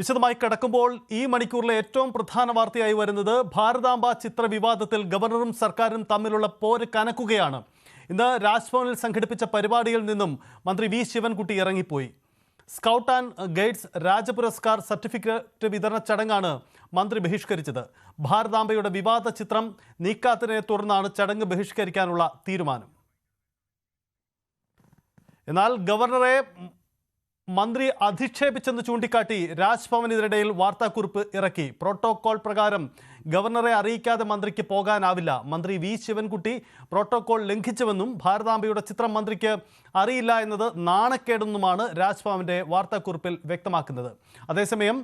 വിശദമായി കടക്കുമ്പോൾ ഈ മണിക്കൂറിലെ ഏറ്റവും പ്രധാന വാർത്തയായി വരുന്നത് ഭാരതാംബ ചിത്ര വിവാദത്തിൽ ഗവർണറും സർക്കാരും തമ്മിലുള്ള പോര് കനക്കുകയാണ്. ഇന്ന് രാജ്ഭവനിൽ സംഘടിപ്പിച്ച പരിപാടിയിൽ നിന്നും മന്ത്രി വി ശിവൻകുട്ടി ഇറങ്ങിപ്പോയി. Scout and guides Rajapuraskar certificate വിതരണ ചടങ്ങാണ് മന്ത്രി ബഹിഷ്കരിച്ചത്. ഭാരതാംബയുടെ വിവാദ ചിത്രം നീക്കാത്തതിനെ തുടർന്നാണ് ചടങ്ങ് ബഹിഷ്കരിക്കാനുള്ള തീരുമാനം. എന്നാൽ ഗവർണറെ മന്ത്രി അധിക്ഷേപിച്ചെന്ന് ചൂണ്ടിക്കാട്ടി രാജ്ഭവനെതിരിടയിൽ വാർത്താക്കുറിപ്പ് ഇറക്കി. പ്രോട്ടോകോൾ പ്രകാരം ഗവർണറെ അറിയിക്കാതെ മന്ത്രിക്ക് പോകാനാവില്ല. മന്ത്രി വി ശിവൻകുട്ടി പ്രോട്ടോകോൾ ലംഘിച്ചുവെന്നും ഭാരതാംബയുടെ ചിത്രം മന്ത്രിക്ക് അറിയില്ല എന്നത് നാണക്കേടെന്നുമാണ് രാജ്ഭവന്റെ വാർത്താക്കുറിപ്പിൽ വ്യക്തമാക്കുന്നത്. അതേസമയം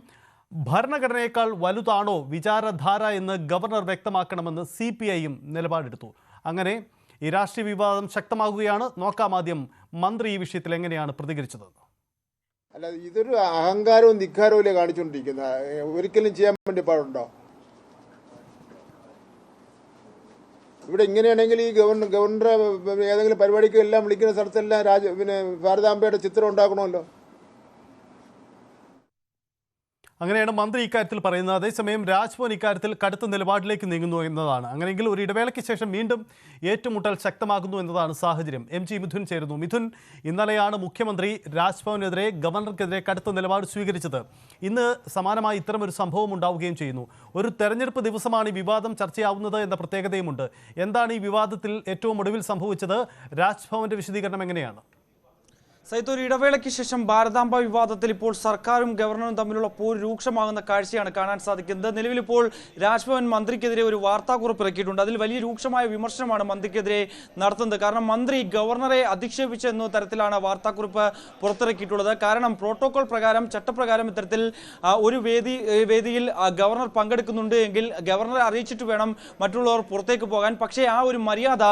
ഭരണഘടനയേക്കാൾ വലുതാണോ വിചാരധാര എന്ന് ഗവർണർ വ്യക്തമാക്കണമെന്ന് സി പി ഐയും നിലപാടെടുത്തു. അങ്ങനെ ഈ രാഷ്ട്രീയ വിവാദം ശക്തമാകുകയാണ്. നോക്കാം ആദ്യം മന്ത്രി ഈ വിഷയത്തിൽ എങ്ങനെയാണ് പ്രതികരിച്ചത്. അല്ല ഇതൊരു അഹങ്കാരവും ധിക്കാരവും അല്ലേ കാണിച്ചുകൊണ്ടിരിക്കുന്നത്? ഒരിക്കലും ചെയ്യാൻ വേണ്ടി പാടുണ്ടോ? ഇവിടെ ഇങ്ങനെയാണെങ്കിൽ ഈ ഗവർണർ ഗവർണറെ ഏതെങ്കിലും പരിപാടിക്ക് എല്ലാം വിളിക്കുന്ന സ്ഥലത്തെല്ലാം രാജ പിന്നെ ഭാരതാംബയുടെ ചിത്രം ഉണ്ടാക്കണമല്ലോ. അങ്ങനെയാണ് മന്ത്രി ഇക്കാര്യത്തിൽ പറയുന്നത്. അതേസമയം രാജ്ഭവൻ ഇക്കാര്യത്തിൽ കടുത്ത നിലപാടിലേക്ക് നീങ്ങുന്നു എന്നതാണ്. അങ്ങനെയെങ്കിൽ ഒരു ഇടവേളയ്ക്ക് ശേഷം വീണ്ടും ഏറ്റുമുട്ടൽ ശക്തമാകുന്നു എന്നതാണ് സാഹചര്യം. എം ജി മിഥുൻ ചേരുന്നു. മിഥുൻ ഇന്നലെയാണ് മുഖ്യമന്ത്രി രാജ്ഭവനെതിരെ ഗവർണർക്കെതിരെ കടുത്ത നിലപാട് സ്വീകരിച്ചത്. ഇന്ന് സമാനമായി ഇത്തരമൊരു സംഭവം ഉണ്ടാവുകയും ചെയ്യുന്നു. ഒരു തെരഞ്ഞെടുപ്പ് ദിവസമാണ് ഈ വിവാദം ചർച്ചയാവുന്നത് എന്ന പ്രത്യേകതയുമുണ്ട്. എന്താണ് ഈ വിവാദത്തിൽ ഏറ്റവും ഒടുവിൽ സംഭവിച്ചത്? രാജ്ഭവന്റെ വിശദീകരണം എങ്ങനെയാണ്? സൈത്ത് ഒരു ഇടവേളയ്ക്ക് ശേഷം ഭാരതാംബ വിവാദത്തിൽ ഇപ്പോൾ സർക്കാരും ഗവർണറും തമ്മിലുള്ള പോര് രൂക്ഷമാകുന്ന കാഴ്ചയാണ് കാണാൻ സാധിക്കുന്നത്. നിലവിൽ ഇപ്പോൾ രാജ്ഭവൻ മന്ത്രിക്കെതിരെ ഒരു വാർത്താക്കുറിപ്പ് ഇറക്കിയിട്ടുണ്ട്. അതിൽ വലിയ രൂക്ഷമായ വിമർശനമാണ് മന്ത്രിക്കെതിരെ നടത്തുന്നത്. കാരണം മന്ത്രി ഗവർണറെ അധിക്ഷേപിച്ച എന്ന തരത്തിലാണ് വാർത്താക്കുറിപ്പ് പുറത്തിറക്കിയിട്ടുള്ളത്. കാരണം പ്രോട്ടോകോൾ പ്രകാരം ചട്ടപ്രകാരം ഇത്തരത്തിൽ ഒരു വേദി വേദിയിൽ ഗവർണർ പങ്കെടുക്കുന്നുണ്ട് എങ്കിൽ ഗവർണറെ അറിയിച്ചിട്ട് വേണം മറ്റുള്ളവർ പുറത്തേക്ക് പോകാൻ. പക്ഷേ ആ ഒരു മര്യാദ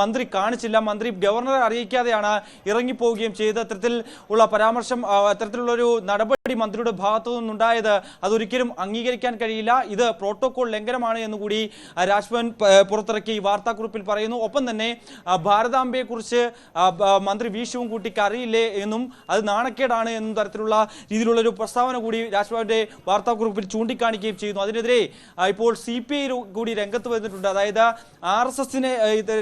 മന്ത്രി കാണിച്ചില്ല. മന്ത്രി ഗവർണറെ അറിയിക്കാതെയാണ് ഇറങ്ങിപ്പോവുകയും ചെയ്ത് അത്തരത്തിൽ ഉള്ള പരാമർശം അത്തരത്തിലുള്ള ഒരു നടപടി മന്ത്രിയുടെ ഭാഗത്തു നിന്നുണ്ടായത് അതൊരിക്കലും അംഗീകരിക്കാൻ കഴിയില്ല. ഇത് പ്രോട്ടോകോൾ ലംഘനമാണ് എന്നുകൂടി രാജ്ഭവൻ പുറത്തിറക്കി വാർത്താക്കുറിപ്പിൽ പറയുന്നു. ഒപ്പം തന്നെ ഭാരതാംബയെക്കുറിച്ച് മന്ത്രി വി ശിവൻകുട്ടിക്ക് അറിയില്ലേ എന്നും അത് നാണക്കേടാണ് എന്നും തരത്തിലുള്ള രീതിയിലുള്ള ഒരു പ്രസ്താവന കൂടി രാജ്ഭവന്റെ വാർത്താക്കുറിപ്പിൽ ചൂണ്ടിക്കാണിക്കുകയും ചെയ്യുന്നു. അതിനെതിരെ ഇപ്പോൾ സി പി ഐ കൂടി രംഗത്ത് വന്നിട്ടുണ്ട്. അതായത് ആർ എസ് എസിനെ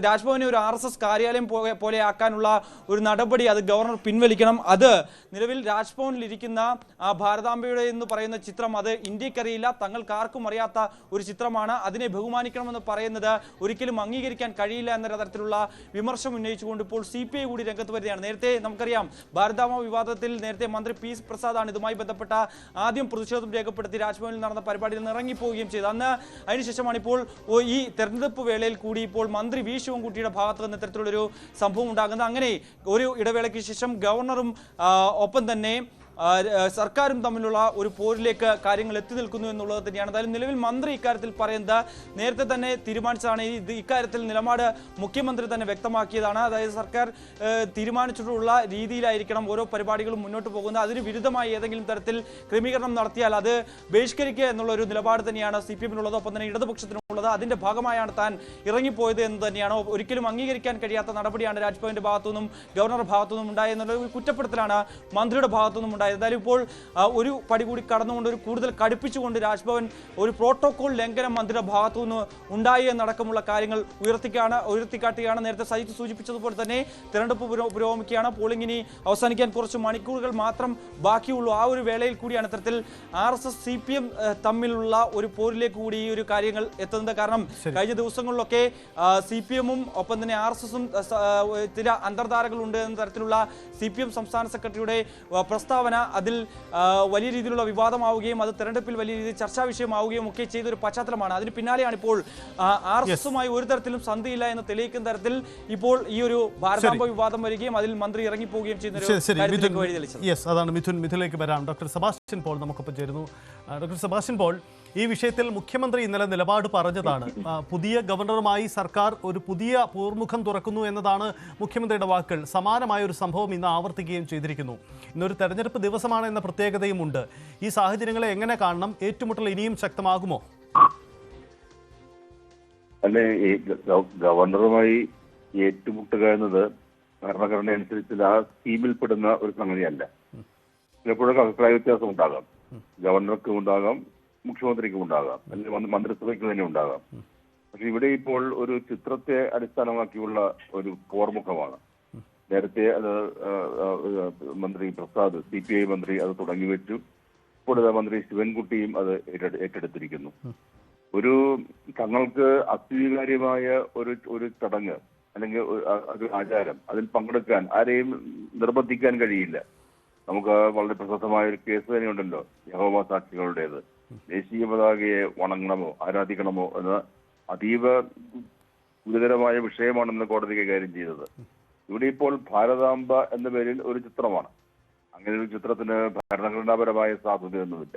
രാജ്ഭവനെ ഒരു ആർ എസ് എസ് കാര്യാലയം പോലെ ആക്കാനുള്ള ഒരു നടപടി അത് ഗവർണർ പിൻവലിക്കണം. അത് നിലവിൽ രാജ്ഭവനിൽ ഇരിക്കുന്ന ആ ഭാരതാംബയുടെ എന്ന് പറയുന്ന ചിത്രം അത് ഇന്ത്യക്കറിയില്ല. തങ്ങൾക്കാർക്കും അറിയാത്ത ഒരു ചിത്രമാണ്. അതിനെ ബഹുമാനിക്കണമെന്ന് പറയുന്നത് ഒരിക്കലും അംഗീകരിക്കാൻ കഴിയില്ല എന്ന തരത്തിലുള്ള വിമർശം ഉന്നയിച്ചുകൊണ്ട് ഇപ്പോൾ സി പി ഐ കൂടി രംഗത്ത് വരികയാണ്. നേരത്തെ നമുക്കറിയാം ഭാരതാമ വിവാദത്തിൽ നേരത്തെ മന്ത്രി പി പ്രസാദാണ് ഇതുമായി ബന്ധപ്പെട്ട ആദ്യം പ്രതിഷേധം രേഖപ്പെടുത്തി രാജ്ഭവനിൽ നടന്ന പരിപാടിയിൽ നിന്ന് ഇറങ്ങിപ്പോവുകയും ചെയ്തു. അന്ന് അതിനുശേഷമാണ് ഇപ്പോൾ ഈ തെരഞ്ഞെടുപ്പ് വേളയിൽ കൂടി ഇപ്പോൾ മന്ത്രി വി ശിവൻകുട്ടിയുടെ ഭാഗത്ത് നിന്ന് ഇത്തരത്തിലുള്ളൊരു സംഭവം ഉണ്ടാകുന്നത്. അങ്ങനെ ഒരു ഇടവേളയ്ക്ക് ശേഷം ഗവർണറും ആ, ഒപ്പം തന്നെ ആ, ര- സർക്കാരും തമ്മിലുള്ള ഒരു പോരിലേക്ക് കാര്യങ്ങൾ എത്തി നിൽക്കുന്നു എന്നുള്ളത് തന്നെയാണ്. എന്തായാലും നിലവിൽ മന്ത്രി ഇക്കാര്യത്തിൽ പറയുന്നത് നേരത്തെ തന്നെ തീരുമാനിച്ചതാണ്. ഇത് ഇക്കാര്യത്തിൽ നിലപാട് മുഖ്യമന്ത്രി തന്നെ വ്യക്തമാക്കിയതാണ്. അതായത് സർക്കാർ തീരുമാനിച്ചിട്ടുള്ള രീതിയിലായിരിക്കണം ഓരോ പരിപാടികളും മുന്നോട്ട് പോകുന്നത്. അതിന് വിരുദ്ധമായി ഏതെങ്കിലും തരത്തിൽ ക്രമീകരണം നടത്തിയാൽ അത് ബഹിഷ്കരിക്കുക എന്നുള്ള ഒരു നിലപാട് തന്നെയാണ് സി പി എമ്മിനുള്ളത് ഒപ്പം തന്നെ ഇടതുപക്ഷത്തിനുള്ളത് അതിന്റെ ഭാഗമായാണ് താൻ ഇറങ്ങിപ്പോയത് എന്ന് തന്നെയാണ്. ഒരിക്കലും അംഗീകരിക്കാൻ കഴിയാത്ത നടപടിയാണ് രാജ്ഭവന്റെ ഭാഗത്തുനിന്നും ഗവർണറുടെ ഭാഗത്തുനിന്നും ഉണ്ടായെന്നുള്ള ഒരു കുറ്റപ്പെടുത്തലാണ് മന്ത്രിയുടെ ഭാഗത്തുനിന്നും ഉണ്ടായത് എന്തായാലും ഇപ്പോൾ ഒരു പടി കൂടി കടന്നുകൊണ്ട് ഒരു കൂടുതൽ കടുപ്പിച്ചുകൊണ്ട് രാജ്ഭവൻ ഒരു പ്രോട്ടോകോൾ ലംഘനം മന്ത്രിയുടെ ഭാഗത്തുനിന്ന് ഉണ്ടായി എന്നടക്കമുള്ള കാര്യങ്ങൾ ഉയർത്തിക്കാണ് ഉയർത്തിക്കാട്ടുകയാണ് നേരത്തെ സജിത്ത് സൂചിപ്പിച്ചതുപോലെ തന്നെ തിരഞ്ഞെടുപ്പ് പുരോ- പുരോഗമിക്കുകയാണ്. പോളിംഗ് ഇനി അവസാനിക്കാൻ കുറച്ച് മണിക്കൂറുകൾ മാത്രം ബാക്കിയുള്ളൂ. ആ ഒരു വേളയിൽ കൂടിയാണ് ഇത്തരത്തിൽ R S S C P M തമ്മിലുള്ള ഒരു പോരിലേക്ക് കൂടി ഈ ഒരു കാര്യങ്ങൾ എത്തുന്നത്. കാരണം കഴിഞ്ഞ ദിവസങ്ങളിലൊക്കെ സി പി എമ്മും ഒപ്പം തന്നെ ആർ എസ് എസും ചില അന്തർധാരകളുണ്ട് എന്ന തരത്തിലുള്ള സി പി എം സംസ്ഥാന സെക്രട്ടറിയുടെ പ്രസ്താവന അതിൽ വലിയ രീതിയിലുള്ള വിവാദമാവുകയും അത് തെരഞ്ഞെടുപ്പിൽ വലിയ രീതിയിൽ ചർച്ചാ വിഷയമാവുകയും ഒക്കെ ചെയ്ത ഒരു പശ്ചാത്തലമാണ്. അതിന് പിന്നാലെയാണ് ഇപ്പോൾ ആർ എസ് എസുമായി ഒരു തരത്തിലും സന്ധിയില്ല എന്ന് തെളിയിക്കുന്ന തരത്തിൽ ഇപ്പോൾ ഈ ഒരു ഭാരതാംബ വിവാദം വരികയും അതിൽ മന്ത്രി ഇറങ്ങിപ്പോവുകയും ചെയ്യുന്ന അതാണ് മിഥുൻ. മിഥുനിലേക്ക് വരാം. ഡോക്ടർ സെബാസ്റ്റ്യൻ പോൾ നമുക്കൊപ്പം ചേരുന്നു. ഡോക്ടർ സെബാസ്റ്റ്യൻ പോൾ ഈ വിഷയത്തിൽ മുഖ്യമന്ത്രി ഇന്നലെ നിലപാട് പറഞ്ഞതാണ്. പുതിയ ഗവർണറുമായി സർക്കാർ ഒരു പുതിയ പൂർമുഖം തുറക്കുന്നു എന്നതാണ് മുഖ്യമന്ത്രിയുടെ വാക്കുകൾ. സമാനമായ ഒരു സംഭവം ഇന്ന് ആവർത്തിക്കുകയും ചെയ്തിരിക്കുന്നു. ഇന്നൊരു തെരഞ്ഞെടുപ്പ് ദിവസമാണ് എന്ന പ്രത്യേകതയും ഉണ്ട് ഈ സാഹചര്യങ്ങളെ എങ്ങനെ കാണണം? ഏറ്റുമുട്ടൽ ഇനിയും ശക്തമാകുമോ? അല്ലെ ഈ ഗവർണറുമായി ഏറ്റുമുട്ടുക എന്നത് ഭരണഘടന അനുസരിച്ച് ആ ടീമിൽപ്പെടുന്ന ഒരു സംഗതിയല്ല. ചിലപ്പോഴൊക്കെ അഭിപ്രായ വ്യത്യാസം ഉണ്ടാകാം. ഗവർണർക്കും ഉണ്ടാകാം മുഖ്യമന്ത്രിക്കും ഉണ്ടാകാം അല്ലെങ്കിൽ മന്ത്രി- മന്ത്രിസഭയ്ക്ക് തന്നെ ഉണ്ടാകാം. പക്ഷെ ഇവിടെ ഇപ്പോൾ ഒരു ചിത്രത്തെ അടിസ്ഥാനമാക്കിയുള്ള ഒരു പോർമുഖമാണ് നേരത്തെ അത് മന്ത്രി പ്രസാദ് സി പി ഐ മന്ത്രി അത് തുടങ്ങിവെച്ചു. ഇപ്പോൾ ഇതാ മന്ത്രി ശിവൻകുട്ടിയും അത് ഏറ്റെടുത്തിരിക്കുന്നു. ഒരു തങ്ങൾക്ക് അസ്വീകാര്യമായ ഒരു ഒരു ചടങ്ങ് അല്ലെങ്കിൽ ഒരു ആചാരം അതിൽ പങ്കെടുക്കാൻ ആരെയും നിർബന്ധിക്കാൻ കഴിയില്ല. നമുക്ക് വളരെ പ്രശസ്തമായ ഒരു കേസ് തന്നെയുണ്ടല്ലോ യഹോവ സാക്ഷികളുടേത്. ദേശീയ പതാകയെ വണങ്ങണമോ ആരാധിക്കണമോ എന്ന അതീവ ഗുരുതരമായ വിഷയമാണെന്ന് കോടതി കൈകാര്യം ചെയ്തത്. ഇവിടെ ഇപ്പോൾ ഭാരതാംബ എന്ന പേരിൽ ഒരു ചിത്രമാണ്. അങ്ങനെ ഒരു ചിത്രത്തിന് ഭരണഘടനാപരമായ സാധ്യതയൊന്നുമില്ല.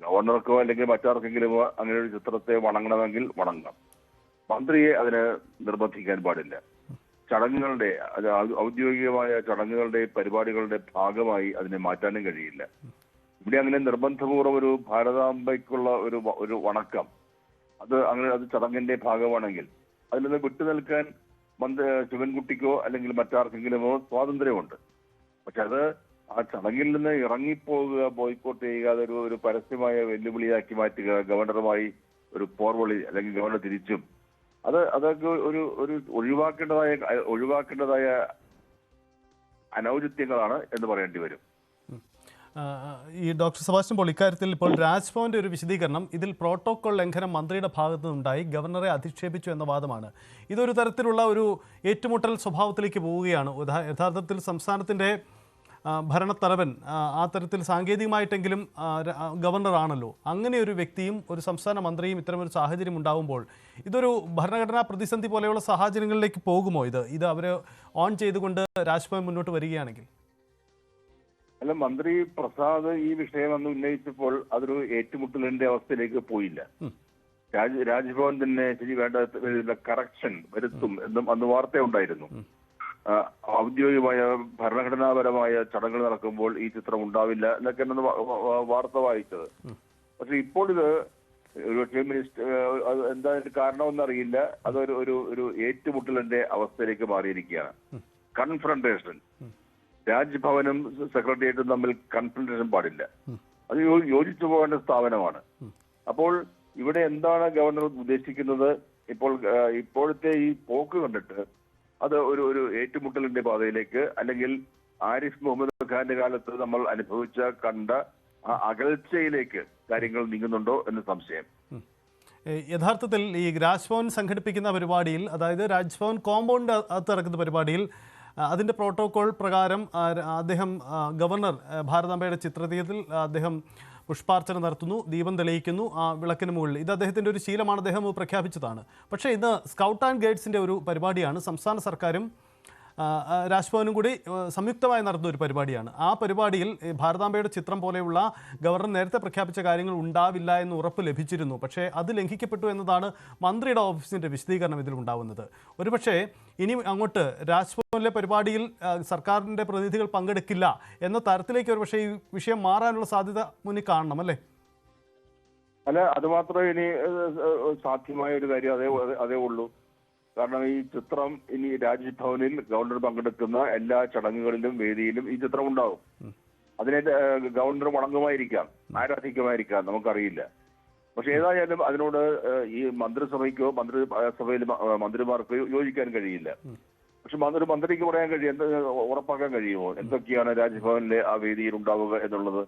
ഗവർണർക്കോ അല്ലെങ്കിൽ മറ്റാർക്കെങ്കിലുമോ അങ്ങനെ ഒരു ചിത്രത്തെ വണങ്ങണമെങ്കിൽ വണങ്ങാം മന്ത്രിയെ അതിന് നിർബന്ധിക്കാൻ പാടില്ല. ചടങ്ങുകളുടെ ഔദ്യോഗികമായ ചടങ്ങുകളുടെ പരിപാടികളുടെ ഭാഗമായി അതിനെ മാറ്റാനും കഴിയില്ല. ഇവിടെ അങ്ങനെ നിർബന്ധപൂർവം ഒരു ഭാരതാംബയ്ക്കുള്ള ഒരു ഒരു വണക്കം. അത് അങ്ങനെ അത് ചടങ്ങിന്റെ ഭാഗമാണെങ്കിൽ അതിൽ നിന്ന് വിട്ടു നിൽക്കാൻ ശിവൻകുട്ടിക്കോ അല്ലെങ്കിൽ മറ്റാർക്കെങ്കിലുമോ സ്വാതന്ത്ര്യമുണ്ട്. പക്ഷെ അത് ആ ചടങ്ങിൽ നിന്ന് ഇറങ്ങിപ്പോകുക ബോയ്ക്കോട്ട് ചെയ്യുക അതൊരു ഒരു പരസ്യമായ വെല്ലുവിളിയാക്കി മാറ്റുക ഗവർണറുമായി ഒരു പോർവളി അല്ലെങ്കിൽ ഗവർണർ തിരിച്ചും അത് അതൊക്കെ ഒരു ഒരു ഒഴിവാക്കേണ്ടതായ ഒഴിവാക്കേണ്ടതായ അനൗചിത്യങ്ങളാണ് എന്ന് പറയേണ്ടി വരും. ഈ ഡോക്ടർ സെബാസ്റ്റ്യൻ പോൾ ഇക്കാര്യത്തിൽ ഇപ്പോൾ രാജ്ഭവന്റെ ഒരു വിശദീകരണം ഇതിൽ പ്രോട്ടോകോൾ ലംഘനം മന്ത്രിയുടെ ഭാഗത്തു നിന്നുണ്ടായി ഗവർണറെ അധിക്ഷേപിച്ചു എന്ന വാദമാണ്. ഇതൊരു തരത്തിലുള്ള ഒരു ഏറ്റുമുട്ടൽ സ്വഭാവത്തിലേക്ക് പോവുകയാണ്. യഥാർത്ഥത്തിൽ സംസ്ഥാനത്തിന്റെ ഭരണത്തലവൻ ആ, തരത്തിൽ സാങ്കേതികമായിട്ടെങ്കിലും ഗവർണറാണല്ലോ അങ്ങനെ ഒരു വ്യക്തിയും ഒരു സംസ്ഥാന മന്ത്രിയും ഇത്തരമൊരു സാഹചര്യം ഉണ്ടാകുമ്പോൾ ഇതൊരു ഭരണഘടനാ പ്രതിസന്ധി പോലെയുള്ള സാഹചര്യങ്ങളിലേക്ക് പോകുമോ ഇത്? ഇത് അവർ ഓൺ ചെയ്തുകൊണ്ട് രാജ്ഭവൻ മുന്നോട്ട് വരികയാണെങ്കിൽ. അല്ല മന്ത്രി പ്രസാദ് ഈ വിഷയം അന്ന് ഉന്നയിച്ചപ്പോൾ അതൊരു ഏറ്റുമുട്ടലിന്റെ അവസ്ഥയിലേക്ക് പോയില്ല. രാജ് രാജ്ഭവൻ തന്നെ ശരി വേണ്ട കറക്ഷൻ വരുത്തും എന്നും അന്ന് വാർത്ത ഉണ്ടായിരുന്നു ഔദ്യോഗികമായ ഭരണഘടനാപരമായ ചടങ്ങുകൾ നടക്കുമ്പോൾ ഈ ചിത്രം ഉണ്ടാവില്ല എന്നൊക്കെ വാർത്ത വായിച്ചത്. പക്ഷെ ഇപ്പോൾ ഇത് ഒരുപക്ഷെ മിനിസ്റ്റർ അത് എന്താ ഇതിന്റെ കാരണമെന്ന് അറിയില്ല. അതൊരു ഒരു ഒരു ഏറ്റുമുട്ടലിന്റെ അവസ്ഥയിലേക്ക് മാറിയിരിക്കുകയാണ്. കൺഫ്രണ്ടേഷൻ രാജ്ഭവനും സെക്രട്ടേറിയറ്റും തമ്മിൽ കൺഫ്രണ്ടേഷൻ പാടില്ല. അത് യോജിച്ചു പോകേണ്ട സ്ഥാപനമാണ്. അപ്പോൾ ഇവിടെ എന്താണ് ഗവർണർ ഉദ്ദേശിക്കുന്നത്? ഇപ്പോൾ ഇപ്പോഴത്തെ ഈ പോക്ക് കണ്ടിട്ട് അത് ഒരു ഒരു ഏറ്റുമുട്ടലിന്റെ പാതയിലേക്ക് അല്ലെങ്കിൽ ആരിഫ് മുഹമ്മദ് ഖാന്റെ കാലത്ത് നമ്മൾ അനുഭവിച്ച കണ്ട ആ അകൽച്ചയിലേക്ക് കാര്യങ്ങൾ നീങ്ങുന്നുണ്ടോ എന്ന് സംശയം. യഥാർത്ഥത്തിൽ ഈ രാജ്ഭവൻ സംഘടിപ്പിക്കുന്ന പരിപാടിയിൽ അതായത് രാജ്ഭവൻ കോമ്പൗണ്ട് അകത്ത് ഇറക്കുന്ന പരിപാടിയിൽ അതിന്റെ പ്രോട്ടോകോൾ പ്രകാരം അദ്ദേഹം ഗവർണർ ഭാരതാംബയുടെ ചിത്രതീയത്തിൽ അദ്ദേഹം പുഷ്പാർച്ചന നടത്തുന്നു ദീപം തെളിയിക്കുന്നു ആ വിളക്കിന് മുകളിൽ. ഇത് അദ്ദേഹത്തിന്റെ ഒരു ശീലമാണ് അദ്ദേഹം പ്രഖ്യാപിച്ചതാണ്. പക്ഷേ ഇന്ന് സ്കൗട്ട് ആൻഡ് ഗൈഡ്സിന്റെ ഒരു പരിപാടിയാണ്. സംസ്ഥാന സർക്കാരും രാജ്ഭവനും കൂടി സംയുക്തമായി നടന്ന ഒരു പരിപാടിയാണ്. ആ പരിപാടിയിൽ ഭാരതാംബയുടെ ചിത്രം പോലെയുള്ള ഗവർണർ നേരത്തെ പ്രഖ്യാപിച്ച കാര്യങ്ങൾ ഉണ്ടാവില്ല എന്ന് ഉറപ്പ് ലഭിച്ചിരുന്നു. പക്ഷേ അത് ലംഘിക്കപ്പെട്ടു എന്നതാണ് മന്ത്രിയുടെ ഓഫീസിന്റെ വിശദീകരണം ഇതിൽ ഉണ്ടാവുന്നത്. ഒരുപക്ഷേ ഇനി അങ്ങോട്ട് രാജ്ഭവനിലെ പരിപാടിയിൽ സർക്കാരിന്റെ പ്രതിനിധികൾ പങ്കെടുക്കില്ല എന്ന തരത്തിലേക്ക് ഒരുപക്ഷേ ഈ വിഷയം മാറാനുള്ള സാധ്യത മുന്നിൽ കാണണം അല്ലേ? അല്ല അത് മാത്രമേ ഇനി സാധ്യമായ ഒരു കാര്യം അതേ- അതേ ഉള്ളൂ. കാരണം ഈ ചിത്രം ഇനി രാജ്ഭവനിൽ ഗവർണർ പങ്കെടുക്കുന്ന എല്ലാ ചടങ്ങുകളിലും വേദിയിലും ഈ ചിത്രം ഉണ്ടാവും. അതിനെ ഗവർണർ വണങ്ങുമായിരിക്കാം ആരാധിക്കുമായിരിക്കാം നമുക്കറിയില്ല. പക്ഷെ ഏതായാലും അതിനോട് ഈ മന്ത്രിസഭയ്ക്കോ മന്ത്രി സഭയിൽ മന്ത്രിമാർക്കോ യോജിക്കാൻ കഴിയില്ല. പക്ഷെ മന്ത്രി മന്ത്രിക്ക് പറയാൻ കഴിയും എന്ത് ഉറപ്പാക്കാൻ കഴിയുമോ? എന്തൊക്കെയാണ് രാജ്ഭവനിലെ ആ വേദിയിൽ ഉണ്ടാവുക എന്നുള്ളത്?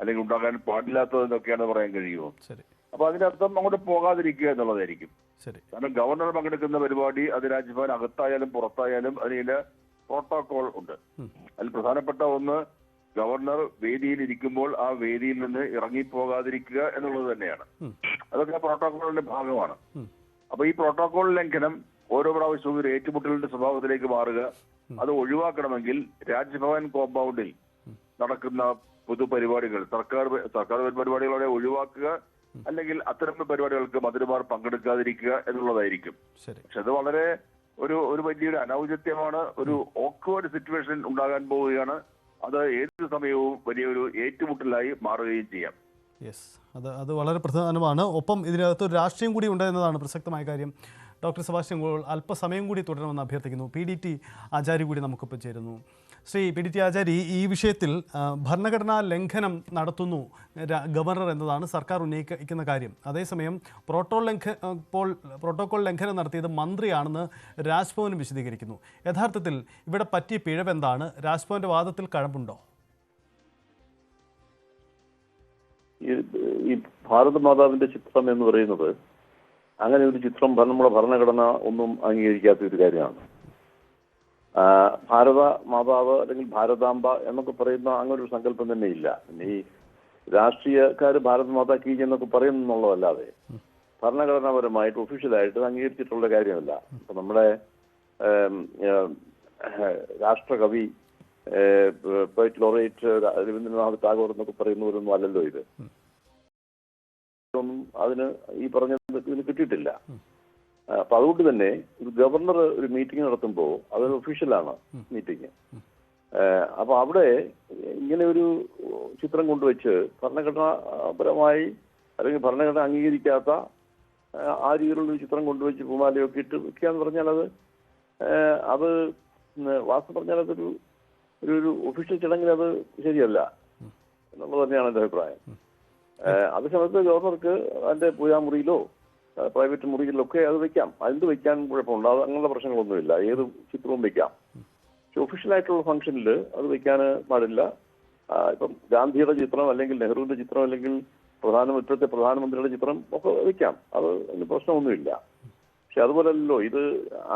അല്ലെങ്കിൽ ഉണ്ടാകാൻ പാടില്ലാത്തത് എന്തൊക്കെയാണെന്ന് പറയാൻ കഴിയുമോ? അപ്പൊ അപ്പൊ അതിനർത്ഥം അങ്ങോട്ട് പോകാതിരിക്കുക എന്നുള്ളതായിരിക്കും. ശരി. കാരണം ഗവർണർ പങ്കെടുക്കുന്ന പരിപാടി അത് രാജ്ഭവൻ അകത്തായാലും പുറത്തായാലും അതിന് പ്രോട്ടോകോൾ ഉണ്ട്. അതിൽ പ്രധാനപ്പെട്ട ഒന്ന് ഗവർണർ വേദിയിൽ ഇരിക്കുമ്പോൾ ആ വേദിയിൽ നിന്ന് ഇറങ്ങിപ്പോകാതിരിക്കുക എന്നുള്ളത് തന്നെയാണ്. അതൊക്കെ പ്രോട്ടോകോളിന്റെ ഭാഗമാണ്. അപ്പൊ ഈ പ്രോട്ടോകോൾ ലംഘനം ഓരോ പ്രാവശ്യവും ഒരു ഏറ്റുമുട്ടലിന്റെ സ്വഭാവത്തിലേക്ക് മാറുക അത് ഒഴിവാക്കണമെങ്കിൽ രാജ്ഭവൻ കോമ്പൗണ്ടിൽ നടക്കുന്ന പൊതുപരിപാടികൾ സർക്കാർ സർക്കാർ പരിപാടികളെ ഒഴിവാക്കുക അല്ലെങ്കിൽ അത്തരം പരിപാടികൾക്ക് മന്ത്രിമാർ പങ്കെടുക്കാതിരിക്കുക എന്നുള്ളതായിരിക്കും. പക്ഷെ അത് വളരെ ഒരു ഒരു വലിയൊരു അനൗചിത്യമാണ്. ഒരു ഓക്വേർഡ് സിറ്റുവേഷൻ ഉണ്ടാകാൻ പോവുകയാണ്. അത് ഏത് സമയവും വലിയൊരു ഏറ്റുമുട്ടലായി മാറുകയും ചെയ്യാം. യെസ് അത് അത് വളരെ പ്രധാനമാണ്. ഒപ്പം ഇതിനകത്ത് ഒരു രാഷ്ട്രീയം കൂടി ഉണ്ട് എന്നതാണ് പ്രസക്തമായ കാര്യം. ഡോക്ടർ സെബാസ്റ്റ്യൻ ഗോൾ അല്പസമയം കൂടി തുടരണമെന്ന് അഭ്യർത്ഥിക്കുന്നു. പി ഡി ടി ആചാര്യ കൂടി നമുക്കിപ്പോൾ ചേരുന്നു. Shri P D T Achari ഈ വിഷയത്തിൽ ഭരണഘടനാ ലംഘനം നടത്തുന്നു ഗവർണർ എന്നതാണ് സർക്കാർ ഉന്നയിക്കുന്ന കാര്യം. അതേസമയം പ്രോട്ടോൾ ലംഘ പ്രോട്ടോകോൾ ലംഘനം നടത്തിയത് മന്ത്രിയാണെന്ന് രാജ്ഭവൻ വിശദീകരിക്കുന്നു. യഥാർത്ഥത്തിൽ ഇവിടെ പറ്റിയ പിഴവെന്താണ്? രാജ്ഭവന്റെ വാദത്തിൽ കഴമ്പുണ്ടോ? ഈ ഈ ഭാരത മാതാവിന്റെ ചിത്രം എന്ന് പറയുന്നത് അങ്ങനെ ഒരു ചിത്രം നമ്മുടെ ഭരണഘടന ഒന്നും അംഗീകരിക്കാത്ത ഒരു കാര്യമാണ് ഭാരത മാതാവ് അല്ലെങ്കിൽ ഭാരതാംബ എന്നൊക്കെ പറയുന്ന അങ്ങനെ ഒരു സങ്കല്പം തന്നെ ഇല്ല. ഈ രാഷ്ട്രീയക്കാർ ഭാരത മാതാ കീ എന്നൊക്കെ പറയുന്നുള്ളതല്ലാതെ ഭരണഘടനാപരമായിട്ട് ഒഫീഷ്യലായിട്ട് അംഗീകരിച്ചിട്ടുള്ള കാര്യമല്ല. ഇപ്പൊ നമ്മുടെ രാഷ്ട്രകവി പോയിറ്റ് ലോറേറ്റ് രവീന്ദ്രനാഥ് ടാഗോർ എന്നൊക്കെ പറയുന്നവരൊന്നും അല്ലല്ലോ ഇത്. ഒന്നും അതിന് ഈ പറഞ്ഞ ഇതിന് കിട്ടിയിട്ടില്ല. അപ്പൊ അതുകൊണ്ട് തന്നെ ഒരു ഗവർണർ ഒരു മീറ്റിംഗ് നടത്തുമ്പോൾ അതൊരു ഒഫീഷ്യലാണ് മീറ്റിംഗ്. അപ്പൊ അവിടെ ഇങ്ങനെ ഒരു ചിത്രം കൊണ്ടുവച്ച് ഭരണഘടനാപരമായി അല്ലെങ്കിൽ ഭരണഘടന അംഗീകരിക്കാത്ത ആ, രീതിയിലുള്ള ഒരു ചിത്രം കൊണ്ടുവച്ച് പൂമാലയൊക്കെ ഇട്ട് വെക്കുക എന്ന് പറഞ്ഞാൽ അത് അത് വാസ്തു പറഞ്ഞാൽ അതൊരു ഒരു ഒഫീഷ്യൽ ചടങ്ങിൽ അത് ശരിയല്ല എന്നുള്ളത് തന്നെയാണ് എന്റെ അഭിപ്രായം. അതേ സമയത്ത് ഗവർണർക്ക് അതിന്റെ പൂജാമുറിയിലോ മുറിയിലോ പ്രൈവറ്റ് മുറിയിലൊക്കെ അത് വെക്കാം. എന്ത് വെക്കാൻ കുഴപ്പമുണ്ട്. അത് അങ്ങനെയുള്ള പ്രശ്നങ്ങളൊന്നുമില്ല. ഏത് ചിത്രവും വെക്കാം. പക്ഷെ ഒഫീഷ്യലായിട്ടുള്ള ഫംഗ്ഷനിൽ അത് വെക്കാൻ പാടില്ല. ഇപ്പം ഗാന്ധിയുടെ ചിത്രം അല്ലെങ്കിൽ നെഹ്റുവിന്റെ ചിത്രം അല്ലെങ്കിൽ പ്രധാന ഇപ്പോഴത്തെ പ്രധാനമന്ത്രിയുടെ ചിത്രം ഒക്കെ വെക്കാം. അത് അതിന് പ്രശ്നമൊന്നുമില്ല. പക്ഷെ അതുപോലല്ലോ ഇത്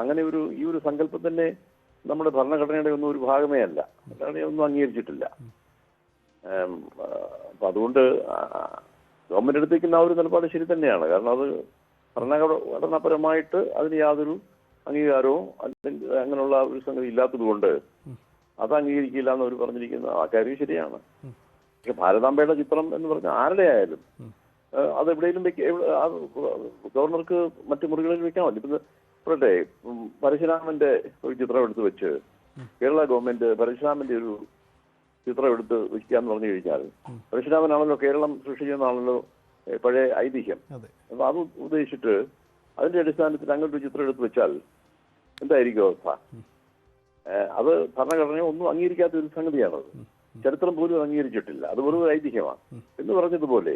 അങ്ങനെ ഒരു ഈ ഒരു സങ്കല്പം തന്നെ നമ്മുടെ ഭരണഘടനയുടെ ഒന്നും ഒരു ഭാഗമേ അല്ല. ഒന്നും അംഗീകരിച്ചിട്ടില്ല. അപ്പൊ അതുകൊണ്ട് ഗവൺമെന്റ് എടുത്തേക്കുന്ന ആ ഒരു നിലപാട് ശരി തന്നെയാണ്. കാരണം അത് ഭരണഘടനാപരമായിട്ട് അതിന് യാതൊരു അംഗീകാരവും അല്ലെങ്കിൽ അങ്ങനെയുള്ള ഒരു സംഗതി ഇല്ലാത്തത് കൊണ്ട് അത് അംഗീകരിക്കില്ല എന്ന് അവർ പറഞ്ഞിരിക്കുന്ന ആ കാര്യം ശരിയാണ്. ഭാരതാംബയുടെ ചിത്രം എന്ന് പറഞ്ഞ ആരുടെ ആയാലും അത് എവിടെയെങ്കിലും വെക്ക ഗവർണർക്ക് മറ്റു മുറികളിൽ വെക്കാൻ ഇപ്പൊ പറയട്ടെ പരശുരാമന്റെ ഒരു ചിത്രം എടുത്ത് വെച്ച് കേരള ഗവൺമെന്റ് പരശുരാമന്റെ ഒരു ചിത്രം എടുത്ത് വെക്കുക എന്ന് പറഞ്ഞു കഴിഞ്ഞാൽ പരശുരാമനാണല്ലോ കേരളം സൃഷ്ടിച്ചെന്നാണല്ലോ പഴയ ഐതിഹ്യം. അതെ. അപ്പൊ അത് ഉദ്ദേശിച്ചിട്ട് അതിന്റെ അടിസ്ഥാനത്തിൽ അങ്ങോട്ട് ഒരു ചിത്രം എടുത്തു വെച്ചാൽ എന്തായിരിക്കും അവസ്ഥ? അത് ഭരണഘടനയെ ഒന്നും അംഗീകരിക്കാത്ത ഒരു സംഗതിയാണത്. ചരിത്രം പോലും അംഗീകരിച്ചിട്ടില്ല. അത് വെറും ഒരു ഐതിഹ്യമാണ്. എന്ന് പറഞ്ഞതുപോലെ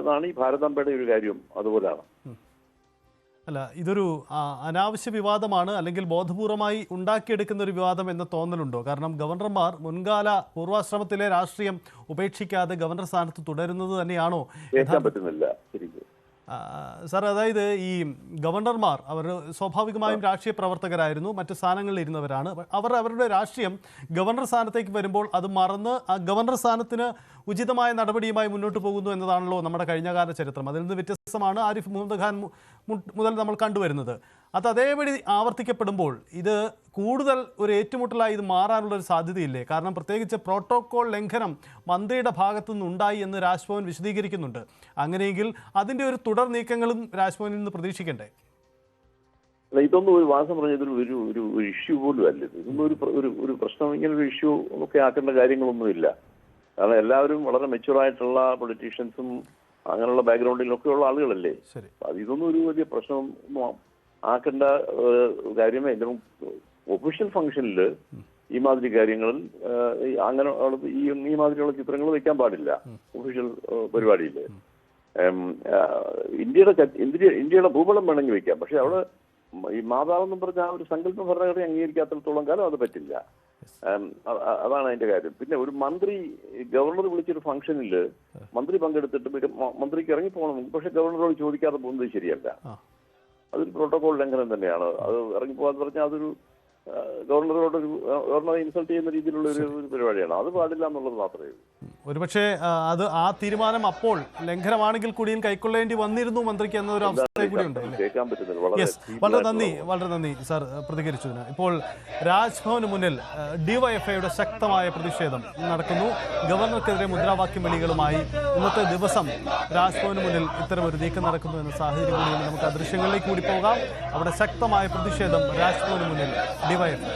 അതാണ് ഈ ഭാരതാംബയുടെ ഒരു കാര്യം അതുപോലെയാണ് അല്ല ഇതൊരു അനാവശ്യ വിവാദമാണ് അല്ലെങ്കിൽ ബോധപൂർവമായി ഉണ്ടാക്കിയെടുക്കുന്ന ഒരു വിവാദം എന്ന തോന്നലുണ്ടോ? കാരണം ഗവർണർമാർ മുൻകാല പൂർവാശ്രമത്തിലെ രാഷ്ട്രീയം ഉപേക്ഷിക്കാതെ ഗവർണർ സ്ഥാനത്ത് തുടരുന്നത് തന്നെയാണോ? പറ്റുന്നില്ല സാർ അതായത് ഈ ഗവർണർമാർ അവർ സ്വാഭാവികമായും രാഷ്ട്രീയ പ്രവർത്തകരായിരുന്നു മറ്റ് സ്ഥാനങ്ങളിൽ ഇരുന്നവരാണ്. അവർ അവരുടെ രാഷ്ട്രീയം ഗവർണർ സ്ഥാനത്തേക്ക് വരുമ്പോൾ അത് മറന്ന് ആ ഗവർണർ സ്ഥാനത്തിന് ഉചിതമായ നടപടിയുമായി മുന്നോട്ട് പോകുന്നു എന്നതാണല്ലോ നമ്മുടെ കഴിഞ്ഞകാല ചരിത്രം. അതിൽ നിന്ന് വ്യത്യസ്തമാണ് ആരിഫ് മുഹമ്മദ് ഖാൻ മുതൽ നമ്മൾ കണ്ടുവരുന്നത്. അത് അതേപടി ആവർത്തിക്കപ്പെടുമ്പോൾ ഇത് കൂടുതൽ ഒരു ഏറ്റുമുട്ടലായി ഇത് മാറാനുള്ള ഒരു സാധ്യതയില്ലേ? കാരണം പ്രത്യേകിച്ച് പ്രോട്ടോകോൾ ലംഘനം മന്ത്രിയുടെ ഭാഗത്തു നിന്നുണ്ടായി എന്ന് രാജ്ഭവൻ വിശദീകരിക്കുന്നുണ്ട്. അങ്ങനെയെങ്കിൽ അതിന്റെ ഒരു തുടർ നീക്കങ്ങളും രാജ്ഭവനിൽ നിന്ന് പ്രതീക്ഷിക്കണ്ടേ? അല്ല ഇതൊന്നും ഒരു വാസം പറഞ്ഞ ഇതൊരു ഒരു ഒരു ഒരു ഇഷ്യൂ പോലും അല്ല ഇത്. ഇതൊന്നും ഒരു ഒരു ഒരു പ്രശ്നം ഇങ്ങനെ ഒരു ഇഷ്യൂ ഒക്കെ ആക്കേണ്ട കാര്യങ്ങളൊന്നുമില്ല. കാരണം എല്ലാവരും വളരെ മെച്ചുവർ ആയിട്ടുള്ള പൊളിറ്റീഷ്യൻസും അങ്ങനെയുള്ള ബാക്ക്ഗ്രൗണ്ടിലൊക്കെയുള്ള ആളുകളല്ലേ. അത് ഇതൊന്നും ഒരു വലിയ പ്രശ്നം ആക്കേണ്ട കാര്യമേ ഇല്ല. ഒഫീഷ്യൽ ഫംഗ്ഷനിൽ ഈ മാതിരി കാര്യങ്ങളിൽ അങ്ങനെ ഈ ഈ മാതിരിയുള്ള ചിത്രങ്ങൾ വയ്ക്കാൻ പാടില്ല ഒഫീഷ്യൽ പരിപാടിയിൽ ഇന്ത്യയുടെ ഇന്ത്യ ഇന്ത്യയുടെ ഭൂപടം വേണമെങ്കിൽ വയ്ക്കാം പക്ഷെ അവിടെ ഈ മാതാവെന്നും പറഞ്ഞ ആ ഒരു സങ്കല്പ ഭരണഘടന അംഗീകരിക്കാത്തിടത്തോളം കാലം അത് പറ്റില്ല. അതാണ് അതിന്റെ കാര്യം. പിന്നെ ഒരു മന്ത്രി ഗവർണർ വിളിച്ചൊരു ഫംഗ്ഷനിൽ മന്ത്രി പങ്കെടുത്തിട്ട് മന്ത്രിക്ക് ഇറങ്ങി പോകണം പക്ഷെ ഗവർണറോട് ചോദിക്കാതെ പോകുന്നത് ശരിയല്ല. അതൊരു പ്രോട്ടോകോൾ ലംഘനം തന്നെയാണ്. അത് ഇറങ്ങി പോകാന്ന് പറഞ്ഞാൽ അതൊരു ഗവർണറോട് ഒരു ഗവർണറെ ഇൻസൾട്ട് ചെയ്യുന്ന രീതിയിലുള്ള ഒരു പരിപാടിയാണ്. അത് പാടില്ല എന്നുള്ളത് മാത്രമേ ഉള്ളൂ. ഒരുപക്ഷെ അത് ആ തീരുമാനം അപ്പോൾ ലംഘനമാണെങ്കിൽ കൂടിയും കൈക്കൊള്ളേണ്ടി വന്നിരുന്നു മന്ത്രിക്ക് എന്നൊരു അവസ്ഥ കൂടി ഉണ്ട് യെസ് വളരെ നന്ദി വളരെ നന്ദി സാർ പ്രതികരിച്ചതിന് ഇപ്പോൾ രാജ്ഭവന് മുന്നിൽ ഡിവൈഎഫ്ഐയുടെ ശക്തമായ പ്രതിഷേധം നടക്കുന്നു. ഗവർണർക്കെതിരെ മുദ്രാവാക്യം വിളികളുമായി ഇന്നത്തെ ദിവസം രാജ്ഭവന് മുന്നിൽ ഇത്തരം ഒരു നീക്കം നടക്കുന്നു എന്ന സാഹചര്യം കൂടി നമുക്ക് ആ ദൃശ്യങ്ങളിലേക്ക് കൂടി പോകാം. അവിടെ ശക്തമായ പ്രതിഷേധം രാജ്ഭവന് മുന്നിൽ ഡിവൈഎഫ്ഐ.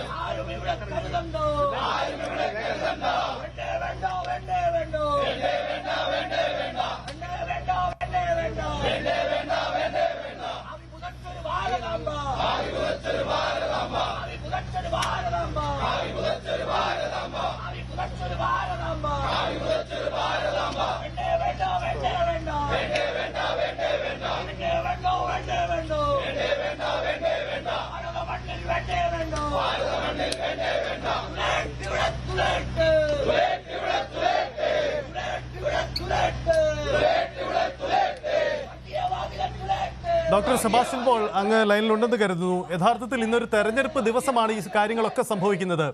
ഡോക്ടർ സെബാസ്റ്റ്യൻ പോൾ അങ്ങ് ലൈനിലുണ്ടെന്ന് കരുതുന്നു. യഥാർത്ഥത്തിൽ ഇന്നൊരു തെരഞ്ഞെടുപ്പ് ദിവസമാണ് ഈ കാര്യങ്ങളൊക്കെ സംഭവിക്കുന്നത്.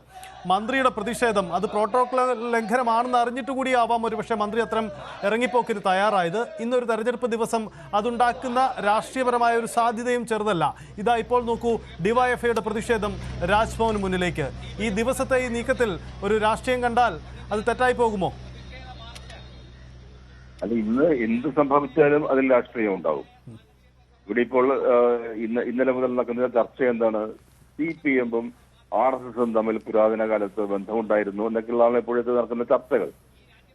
മന്ത്രിയുടെ പ്രതിഷേധം അത് പ്രോട്ടോകോൾ ലംഘനമാണെന്ന് അറിഞ്ഞിട്ട് കൂടി ആവാം ഒരുപക്ഷെ മന്ത്രി അത്തരം ഇറങ്ങിപ്പോക്കിന് തയ്യാറായത്. ഇന്നൊരു തെരഞ്ഞെടുപ്പ് ദിവസം അതുണ്ടാക്കുന്ന രാഷ്ട്രീയപരമായ ഒരു സാധ്യതയും ചെറുതല്ല. ഇതാ ഇപ്പോൾ നോക്കൂ ഡിവൈഎഫ്ഐയുടെ പ്രതിഷേധം രാജ്ഭവന് മുന്നിലേക്ക്. ഈ ദിവസത്തെ ഈ നീക്കത്തിൽ ഒരു രാഷ്ട്രീയം കണ്ടാൽ അത് തെറ്റായി പോകുമോ? അല്ല ഇന്ന് എന്ത് സംഭവിച്ചാലും അതിൽ രാഷ്ട്രീയം ഉണ്ടാവും. ഇവിടെ ഇപ്പോൾ ഇന്ന് ഇന്നലെ മുതൽ നടക്കുന്ന ചർച്ച എന്താണ്? സി പി എമ്മും ആർ എസ് എസും തമ്മിൽ പുരാതന കാലത്ത് ബന്ധമുണ്ടായിരുന്നു എന്നൊക്കെയുള്ളതാണ് ഇപ്പോഴത്തെ നടക്കുന്ന ചർച്ചകൾ.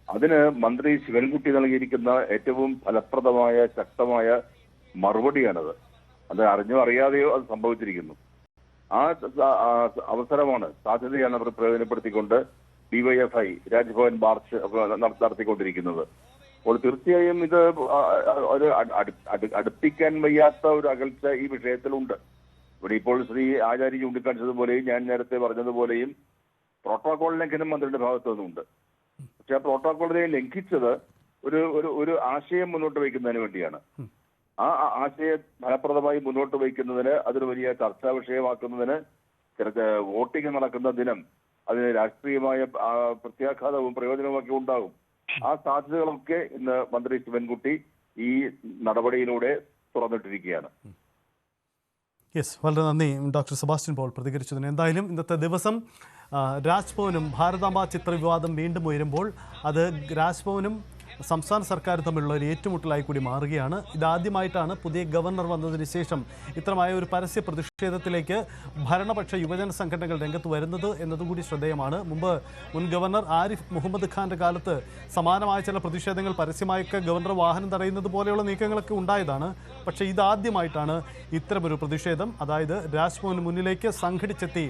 അതിന് മന്ത്രി ശിവൻകുട്ടി നൽകിയിരിക്കുന്ന ഏറ്റവും ഫലപ്രദമായ ശക്തമായ മറുപടിയാണത്. അത് അറിഞ്ഞോ അറിയാതെയോ അത് സംഭവിച്ചിരിക്കുന്നു. ആ അവസരമാണ് സാധ്യതയാണ് അവർ പ്രയോജനപ്പെടുത്തിക്കൊണ്ട് ഡിവൈഎഫ്ഐ രാജ്ഭവൻ മാർച്ച് നട- നടത്തിക്കൊണ്ടിരിക്കുന്നത്. അപ്പോൾ തീർച്ചയായും ഇത് ഒരു അട്- അട്- അട്- അടുപ്പിക്കാൻ വയ്യാത്ത ഒരു അകൽച്ച ഈ വിഷയത്തിലുണ്ട്. ഇവിടെ ഇപ്പോൾ ശ്രീ ആചാര്യ ചൂണ്ടിക്കാണിച്ചതുപോലെയും ഞാൻ നേരത്തെ പറഞ്ഞതുപോലെയും പ്രോട്ടോകോൾ ലംഘനം മന്ത്രിയുടെ ഭാഗത്തു നിന്നുണ്ട്. പക്ഷെ ആ പ്രോട്ടോകോളിനെ ലംഘിച്ചത് ഒരു ഒരു ഒരു ആശയം മുന്നോട്ട് വയ്ക്കുന്നതിന് വേണ്ടിയാണ്. ആ ആശയം ഫലപ്രദമായി മുന്നോട്ട് വയ്ക്കുന്നതിന് അതൊരു വലിയ ചർച്ചാ വിഷയമാക്കുന്നതിന് ചില വോട്ടിംഗ് നടക്കുന്ന ദിനം അതിന് രാഷ്ട്രീയമായ പ്രത്യാഘാതവും പ്രയോജനവും ഒക്കെ ഉണ്ടാകും. ആ സാധ്യതകളൊക്കെ ഇന്ന് മന്ത്രി ശിവൻകുട്ടി ഈ നടപടിയിലൂടെ തുറന്നിട്ടിരിക്കുകയാണ്. യെസ് വളരെ നന്ദി. ഡോക്ടർ സെബാസ്റ്റ്യൻ പോൾ പ്രതികരിച്ചതിന്. എന്തായാലും ഇന്നത്തെ ദിവസം രാജ്ഭവനും ഭാരതാംബ ചിത്രവിവാദം വീണ്ടും ഉയരുമ്പോൾ അത് രാജ്ഭവനും സംസ്ഥാന സർക്കാർ തമ്മിലുള്ള ഒരു ഏറ്റുമുട്ടലായി കൂടി മാറുകയാണ്. ഇതാദ്യമായിട്ടാണ് പുതിയ ഗവർണർ വന്നതിന് ശേഷം ഇത്തരമായ ഒരു പരസ്യ പ്രതിഷേധത്തിലേക്ക് ഭരണപക്ഷ യുവജന സംഘടനകൾ രംഗത്ത് വരുന്നത് എന്നതുകൂടി ശ്രദ്ധേയമാണ്. മുമ്പ് മുൻ ഗവർണർ ആരിഫ് മുഹമ്മദ് ഖാന്റെ കാലത്ത് സമാനമായ ചില പ്രതിഷേധങ്ങൾ പരസ്യമായൊക്കെ ഗവർണർ വാഹനം തടയുന്നത് പോലെയുള്ള നീക്കങ്ങളൊക്കെ ഉണ്ടായതാണ്. പക്ഷേ ഇതാദ്യമായിട്ടാണ് ഇത്തരമൊരു പ്രതിഷേധം. അതായത് രാജ്ഭവന് മുന്നിലേക്ക് സംഘടിച്ചെത്തി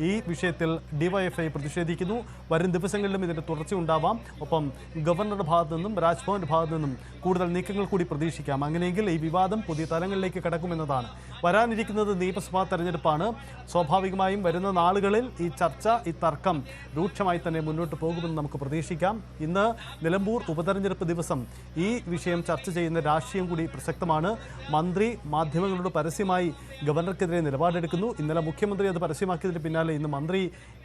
ഈ വിഷയത്തിൽ ഡിവൈഎഫ്ഐ പ്രതിഷേധിക്കുന്നു. വരും ദിവസങ്ങളിലും ഇതിന്റെ തുടർച്ച ഉണ്ടാവാം. ഒപ്പം ഗവർണറുടെ ഭാഗത്തു നിന്നും രാജ്ഭവന്റെ ഭാഗത്തു നിന്നും കൂടുതൽ നീക്കങ്ങൾ കൂടി പ്രതീക്ഷിക്കാം. അങ്ങനെയെങ്കിൽ ഈ വിവാദം പുതിയ തലങ്ങളിലേക്ക് കടക്കുമെന്നതാണ്. വരാനിരിക്കുന്നത് നിയമസഭാ തെരഞ്ഞെടുപ്പാണ്. സ്വാഭാവികമായും വരുന്ന നാളുകളിൽ ഈ ചർച്ച ഈ തർക്കം രൂക്ഷമായി തന്നെ മുന്നോട്ട് പോകുമെന്ന് നമുക്ക് പ്രതീക്ഷിക്കാം. ഇന്ന് നിലമ്പൂർ ഉപതെരഞ്ഞെടുപ്പ് ദിവസം ഈ വിഷയം ചർച്ച ചെയ്യുന്ന രാഷ്ട്രീയം കൂടി പ്രസക്തമാണ്. മന്ത്രി മാധ്യമങ്ങളോട് പരസ്യമായി ഗവർണർക്കെതിരെ നിലപാടെടുക്കുന്നു. ഇന്നലെ മുഖ്യമന്ത്രി അത് പരസ്യമാക്കിയതിന് പിന്നാലെ ഇന്ന് മന്ത്രി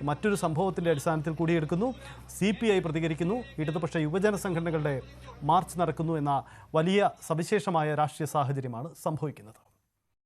മറ്റൊരു സംഭവത്തിന്റെ അടിസ്ഥാനത്തിൽ കൂടിയെടുക്കുന്നു. സി പി ഐ പ്രതികരിക്കുന്നു. ഇടതുപക്ഷ യുവജന സംഘടനകളുടെ മാർച്ച് നടക്കുന്നു എന്ന വലിയ സവിശേഷമായ രാഷ്ട്രീയ സാഹചര്യമാണ് സംഭവിക്കുന്നത്.